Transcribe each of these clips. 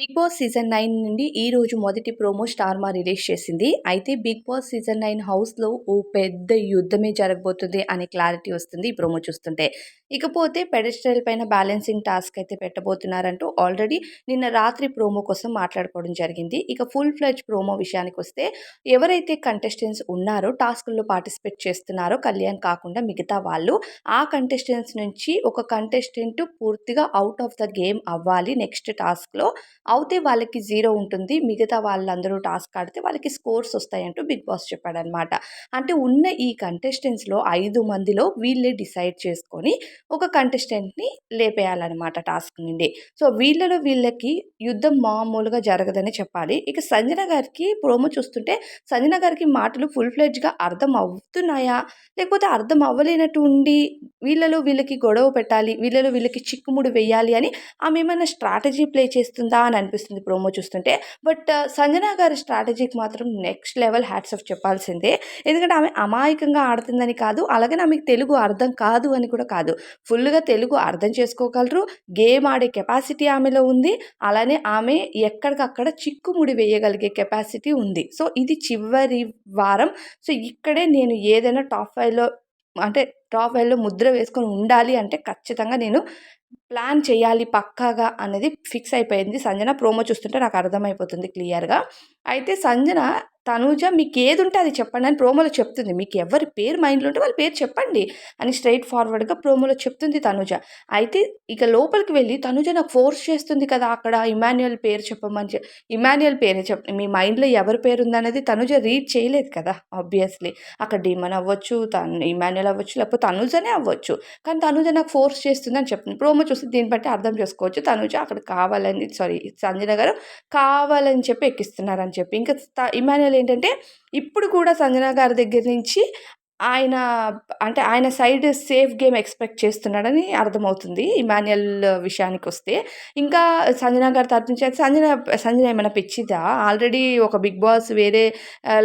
Big boss season nine నుండి ఈ రోజు మొదటి ప్రోమో స్టార్మా రిలీజ్ చేసింది. అయితే బిగ్ బాస్ సీజన్ నైన్ హౌస్లో ఓ పెద్ద యుద్ధమే జరగబోతుంది అనే క్లారిటీ వస్తుంది ఈ ప్రోమో చూస్తుంటే. ఇకపోతే పెడస్ట్రల్ పైన బ్యాలెన్సింగ్ టాస్క్ అయితే పెట్టబోతున్నారంటూ ఆల్రెడీ నిన్న రాత్రి ప్రోమో కోసం మాట్లాడుకోవడం జరిగింది. ఇక ఫుల్ ఫ్లెజ్ ప్రోమో విషయానికి వస్తే ఎవరైతే కంటెస్టెంట్స్ ఉన్నారో టాస్క్లో పార్టిసిపేట్ చేస్తున్నారో కళ్యాణ్ కాకుండా మిగతా వాళ్ళు ఆ కంటెస్టెంట్స్ నుంచి ఒక కంటెస్టెంట్ పూర్తిగా అవుట్ ఆఫ్ ద గేమ్ అవ్వాలి నెక్స్ట్ టాస్క్లో. అవుతే వాళ్ళకి జీరో ఉంటుంది. మిగతా వాళ్ళందరూ టాస్క్ ఆడితే వాళ్ళకి స్కోర్స్ వస్తాయంటూ బిగ్ బాస్ చెప్పాడనమాట. అంటే ఉన్న ఈ కంటెస్టెంట్స్లో ఐదు మందిలో వీళ్ళే డిసైడ్ చేసుకొని ఒక కంటెస్టెంట్ని లేపేయాలన్నమాట టాస్క్ నుండి. సో వీళ్ళలో వీళ్ళకి యుద్ధం మామూలుగా జరగదని చెప్పాలి. ఇక సంజన గారికి ప్రోమో చూస్తుంటే సంజన గారికి మాటలు ఫుల్ ఫ్లెడ్జ్గా అర్థం అవుతున్నాయా? లేకపోతే అర్థం అవ్వలేనట్టు ఉండి వీళ్ళలో వీళ్ళకి గొడవ పెట్టాలి వీళ్ళలో వీళ్ళకి చిక్కుముడు వేయాలి అని ఆమె ఏమైనా స్ట్రాటజీ ప్లే చేస్తుందా అని అనిపిస్తుంది ప్రోమో చూస్తుంటే. బట్ సంజన గారి స్ట్రాటజీకి మాత్రం నెక్స్ట్ లెవెల్ హ్యాట్స్ ఆఫ్ చెప్పాల్సిందే. ఎందుకంటే ఆమె అమాయకంగా ఆడుతుందని కాదు అలాగే ఆమెకు తెలుగు అర్థం కాదు అని కూడా కాదు. ఫుల్గా తెలుగు అర్థం చేసుకోగలరు గేమ్ ఆడే కెపాసిటీ ఆమెలో ఉంది అలానే ఆమె ఎక్కడికక్కడ చిక్కుముడి వేయగలిగే కెపాసిటీ ఉంది. సో ఇది చివరి వారం. సో ఇక్కడే నేను ఏదైనా టాప్ ఫైవ్లో అంటే టాప్ ఫైవ్లో ముద్ర వేసుకొని ఉండాలి అంటే ఖచ్చితంగా నేను ప్లాన్ చేయాలి పక్కాగా అనేది ఫిక్స్ అయిపోయింది. సంజన ప్రోమో చూస్తుంటే నాకు అర్థమైపోతుంది క్లియర్గా. అయితే సంజన తనూజ మీకు ఏది ఉంటే అది చెప్పండి అని ప్రోమోలో చెప్తుంది. మీకు ఎవరి పేరు మైండ్లో ఉంటే వాళ్ళ పేరు చెప్పండి అని స్ట్రైట్ ఫార్వర్డ్గా ప్రోమోలో చెప్తుంది తనూజ. అయితే ఇక లోపలికి వెళ్ళి తనూజ నాకు ఫోర్స్ చేస్తుంది కదా అక్కడ ఇమాన్యుయల్ పేరు చెప్పమని ఇమాన్యుయల్ పేరే చెప్ మీ మైండ్లో ఎవరి పేరు ఉందనేది తనూజ రీడ్ చేయలేదు కదా ఆబ్వియస్లీ. అక్కడ డీమన్ అవ్వచ్చు తను ఇమాన్యుయల్ అవ్వచ్చు లేకపోతే తనుజనే అవ్వచ్చు. కానీ తనూజ నాకు ఫోర్స్ చేస్తుంది అని చెప్తుంది ప్రోమో చూస్తే దీన్ని బట్టి అర్థం చేసుకోవచ్చు. తనూజ అక్కడ కావాలని సారీ సంజన గారు కావాలని చెప్పి ఎక్కిస్తున్నారని చెప్పి. ఇంకా ఇమాన్యుయల్ ఏంటంటే ఇప్పుడు కూడా సంజన గారి దగ్గర నుంచి ఆయన అంటే ఆయన సైడ్ సేఫ్ గేమ్ ఎక్స్పెక్ట్ చేస్తున్నాడని అర్థమవుతుంది ఇమాన్యుయల్ విషయానికి వస్తే ఇంకా సంజన గారి తరపు నుంచి అయితే సంజన సంజన ఏమైనా పిచ్చిదా ఆల్రెడీ ఒక బిగ్ బాస్ వేరే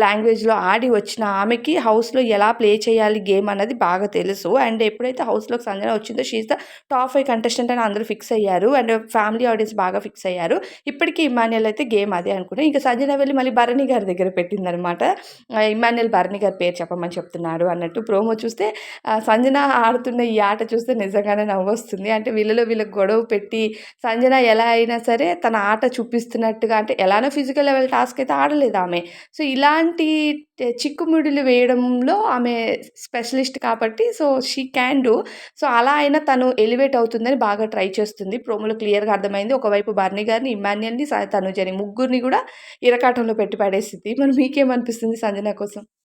లాంగ్వేజ్లో ఆడి వచ్చిన ఆమెకి హౌస్లో ఎలా ప్లే చేయాలి గేమ్ అన్నది బాగా తెలుసు. అండ్ ఎప్పుడైతే హౌస్లోకి సంజన వచ్చిందో she the top five contestant అని అందరూ ఫిక్స్ అయ్యారు. అండ్ ఫ్యామిలీ ఆడియన్స్ బాగా ఫిక్స్ అయ్యారు. ఇప్పటికీ ఇమాన్యుయల్ అయితే గేమ్ అదే అనుకుంటే ఇంకా సంజన వెళ్ళి మళ్ళీ భరణి గారి దగ్గర పెట్టిందనమాట ఇమాన్యుయల్ భరణి గారి పేరు చెప్పమని చెప్తున్నారు. ఆడారు అన్నట్టు ప్రోమో చూస్తే సంజన ఆడుతున్న ఈ ఆట చూస్తే నిజంగానే నవ్వొస్తుంది. అంటే వీళ్ళలో వీళ్ళకి గొడవ పెట్టి సంజన ఎలా అయినా సరే తన ఆట చూపిస్తున్నట్టుగా అంటే ఎలానో ఫిజికల్ లెవెల్ టాస్క్ అయితే ఆడలేదు ఆమె. సో ఇలాంటి చిక్కుముడులు వేయడంలో ఆమె స్పెషలిస్ట్ కాబట్టి so she can do. So అలా అయినా తను ఎలివేట్ అవుతుందని బాగా ట్రై చేస్తుంది. ప్రోమోలో క్లియర్గా అర్థమైంది. ఒకవైపు బర్నీ గారిని ఇమాన్యుల్ని తనుజని ముగ్గురిని కూడా ఇరకాటంలో పెట్టి పడేసింది. మరి మీకేమనిపిస్తుంది సంజన కోసం?